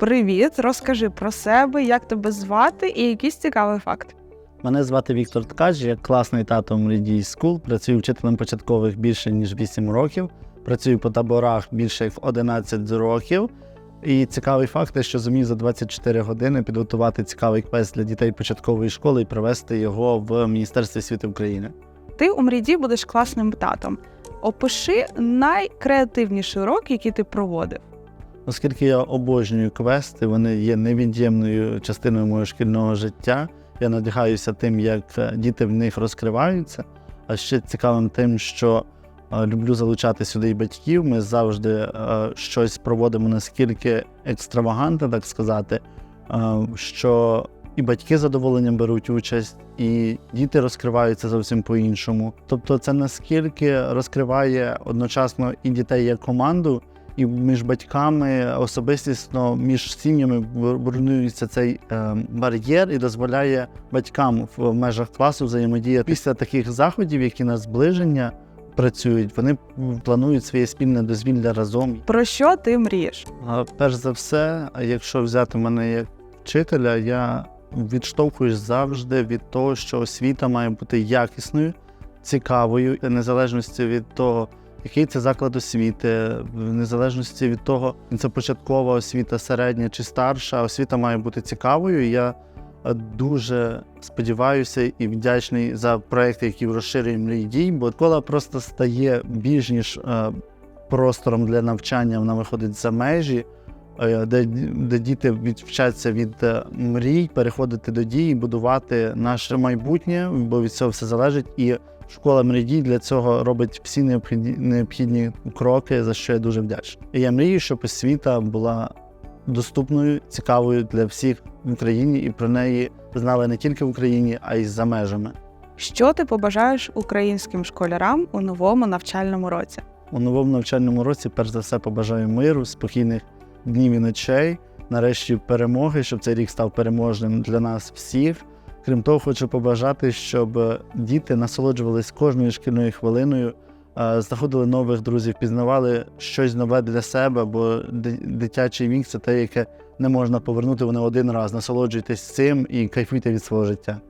Привіт, розкажи про себе, як тебе звати і якийсь цікавий факт. Мене звати Віктор Ткач, я класний тато Мрідій Скул, працюю вчителем початкових більше ніж 8 років, працюю по таборах більше як 11 років. І цікавий факт, те, що зумів за 24 години підготувати цікавий квест для дітей початкової школи і привезти його в Міністерство освіти України. Ти у мріді будеш класним татом. Опиши найкреативніший урок, який ти проводив. Оскільки я обожнюю квести, вони є невід'ємною частиною мого шкільного життя. Я надягаюся тим, як е, діти в них розкриваються. А ще цікавим тим, що е, люблю залучати сюди і батьків. Ми завжди е, щось проводимо наскільки екстравагантно, так сказати, що і батьки з задоволенням беруть участь, і діти розкриваються зовсім по-іншому. Тобто, це наскільки розкриває одночасно і дітей як команду, і між батьками особистісно між сім'ями руйнується цей е, бар'єр і дозволяє батькам в межах класу взаємодіяти. Після таких заходів, які на зближення працюють, вони планують своє спільне дозвілля разом. Про що ти мрієш? Перш за все, якщо взяти мене як вчителя, я відштовхуюсь завжди від того, що освіта має бути якісною, цікавою, в незалежності від того, який це заклад освіти, в незалежності від того, це початкова освіта, середня чи старша, освіта має бути цікавою. Я дуже сподіваюся і вдячний за проекти, які розширює мрій дій, бо школа просто стає більш ніж е, простором для навчання, вона виходить за межі. Е, Де, де діти вчаться від е, мрій, переходити до дій, будувати наше майбутнє, бо від цього все залежить. І школа мрій для цього робить всі необхідні, необхідні кроки, за що я дуже вдячний. І я мрію, щоб освіта була доступною, цікавою для всіх в Україні, і про неї знали не тільки в Україні, а й за межами. Що ти побажаєш українським школярам у новому навчальному році? У новому навчальному році, перш за все, побажаю миру, спокійних днів і ночей, нарешті перемоги, щоб цей рік став переможним для нас всіх. Крім того, хочу побажати, щоб е, діти насолоджувались кожною шкільною хвилиною, е, знаходили нових друзів, пізнавали щось нове для себе, бо дитячий вік це те, яке не можна повернути вони один раз. Насолоджуйтесь цим і кайфуйте від свого життя.